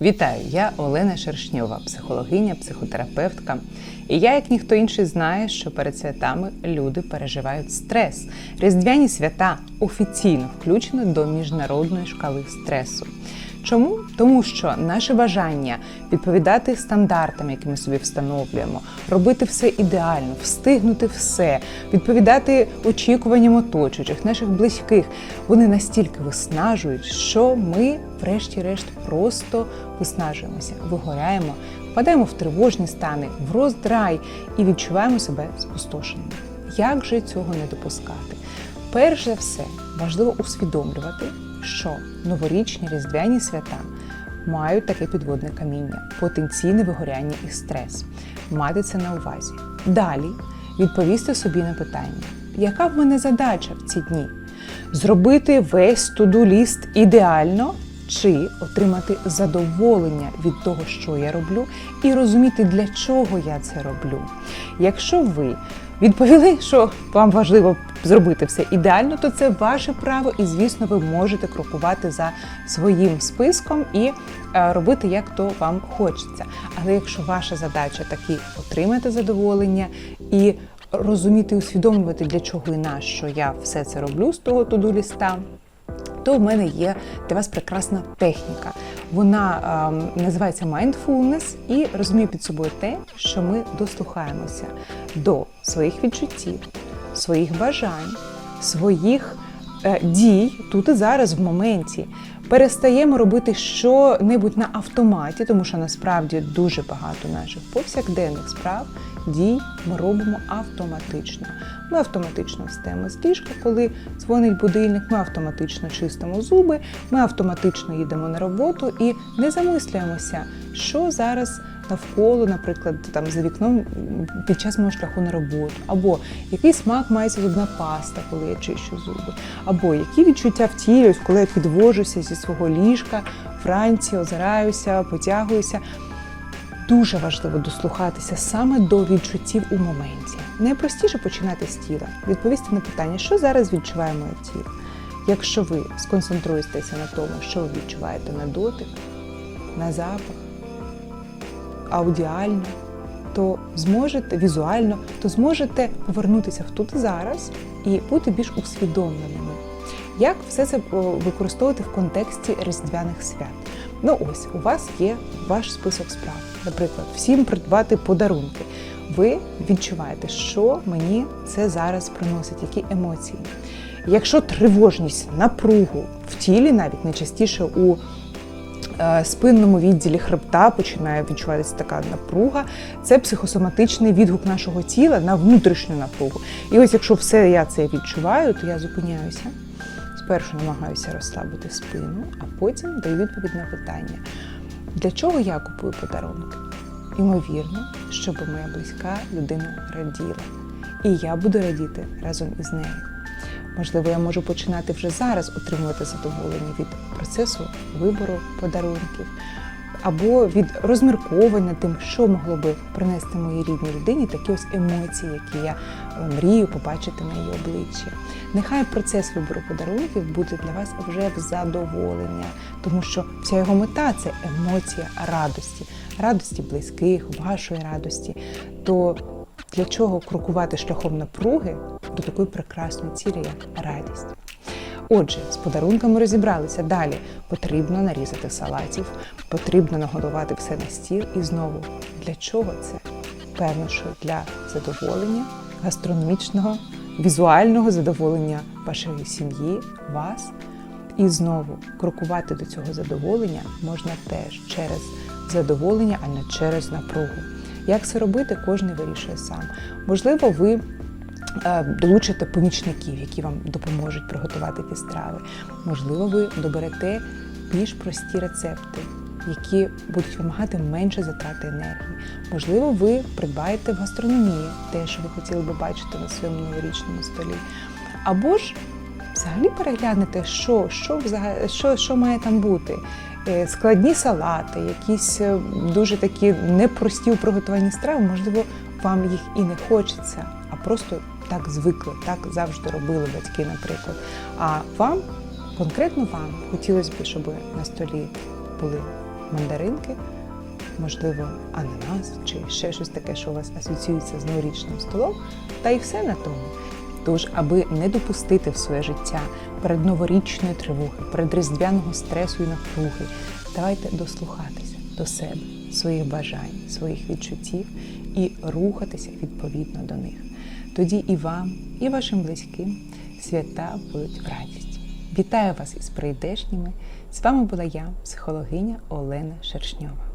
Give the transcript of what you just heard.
Вітаю, я Олена Шершньова, психологиня, психотерапевтка. І я, як ніхто інший, знаю, що перед святами люди переживають стрес. Різдвяні свята офіційно включені до міжнародної шкали стресу. Чому? Тому що наше бажання відповідати стандартам, які ми собі встановлюємо, робити все ідеально, встигнути все, відповідати очікуванням оточуючих, наших близьких, вони настільки виснажують, що ми, врешті-решт, просто виснажуємося, вигоряємо, впадаємо в тривожні стани, в роздрай і відчуваємо себе спустошеними. Як же цього не допускати? Перш за все, важливо усвідомлювати, що новорічні різдвяні свята мають таке підводне каміння, потенційне вигоряння і стрес. Мати це на увазі. Далі відповісти собі на питання, яка в мене задача в ці дні? Зробити весь туду-ліст ідеально чи отримати задоволення від того, що я роблю, і розуміти, для чого я це роблю. Якщо ви відповіли, що вам важливо зробити все ідеально, то це ваше право, і звісно, ви можете крокувати за своїм списком і е, робити як то вам хочеться. Але якщо ваша задача таки отримати задоволення і розуміти, усвідомлювати, для чого і на що я все це роблю з того туду ліста то в мене є для вас прекрасна техніка. Вона е, називається mindfulness і розуміє під собою те, що ми дослухаємося до своїх відчуттів, своїх бажань, своїх е, дій тут і зараз в моменті. Перестаємо робити що-небудь на автоматі, тому що насправді дуже багато наших повсякденних справ дій ми робимо автоматично. Ми автоматично встаємо з ліжка, коли дзвонить будильник, ми автоматично чистимо зуби, ми автоматично їдемо на роботу і не замислюємося, що зараз навколо, наприклад, там за вікном під час мого шляху на роботу, або який смак має зубна паста, коли я чищу зуби, або які відчуття в тілі, коли я підвожуся зі свого ліжка, вранці озираюся, потягуюся. Дуже важливо дослухатися саме до відчуттів у моменті. Найпростіше починати з тіла, відповісти на питання, що зараз відчуває моє тіло. Якщо ви сконцентруєтеся на тому, що ви відчуваєте на дотик, на запах, аудіально, то зможете візуально, то зможете повернутися в тут зараз і бути більш усвідомленими. Як все це використовувати в контексті різдвяних свят? Ну ось у вас є ваш список справ. Наприклад, всім придбати подарунки. Ви відчуваєте, що мені це зараз приносить, які емоції. Якщо тривожність, напругу в тілі, навіть найчастіше у е, спинному відділі хребта починає відчуватися така напруга, це психосоматичний відгук нашого тіла на внутрішню напругу. І ось якщо все я це відчуваю, то я зупиняюся. Спершу намагаюся розслабити спину, а потім даю відповідь на питання, для чого я купую подарунки? Ймовірно, щоб моя близька людина раділа. І я буду радіти разом із нею. Можливо, я можу починати вже зараз отримувати задоволення від процесу вибору подарунків або від розмірковань тим, що могло би принести моїй рідній людині такі ось емоції, які я е, мрію побачити на її обличчі. Нехай процес вибору подарунків буде для вас вже в задоволення, тому що вся його мета це емоція радості, радості близьких, вашої радості. То для чого крокувати шляхом напруги до такої прекрасної цілі, як радість? Отже, з подарунками розібралися. Далі потрібно нарізати салатів, потрібно нагодувати все на стіл. І знову для чого це? Певно, що для задоволення гастрономічного, візуального задоволення вашої сім'ї, вас. І знову крокувати до цього задоволення можна теж через задоволення, а не через напругу. Як це робити, кожен вирішує сам. Можливо, ви долучите помічників, які вам допоможуть приготувати ті страви. Можливо, ви доберете більш прості рецепти, які будуть вимагати менше затрати енергії. Можливо, ви придбаєте в гастрономії те, що ви хотіли би бачити на своєму новорічному столі. Або ж взагалі переглянете, що, що, що, що має там бути. Е, Складні салати, якісь е, дуже такі непрості у приготуванні страви, можливо, вам їх і не хочеться, а просто так звикли, так завжди робили батьки, наприклад. А вам, конкретно вам, хотілося б, щоб на столі були мандаринки, можливо, ананас чи ще щось таке, що у вас асоціюється з новорічним столом, та і все на тому. Тож, аби не допустити в своє життя передноворічної тривоги, передріздвяного стресу і напруги, давайте дослухатися до себе, своїх бажань, своїх відчуттів і рухатися відповідно до них. Тоді і вам, і вашим близьким свята будуть радість. Вітаю вас із прийдешніми. З вами була я, психологиня Олена Шершньова.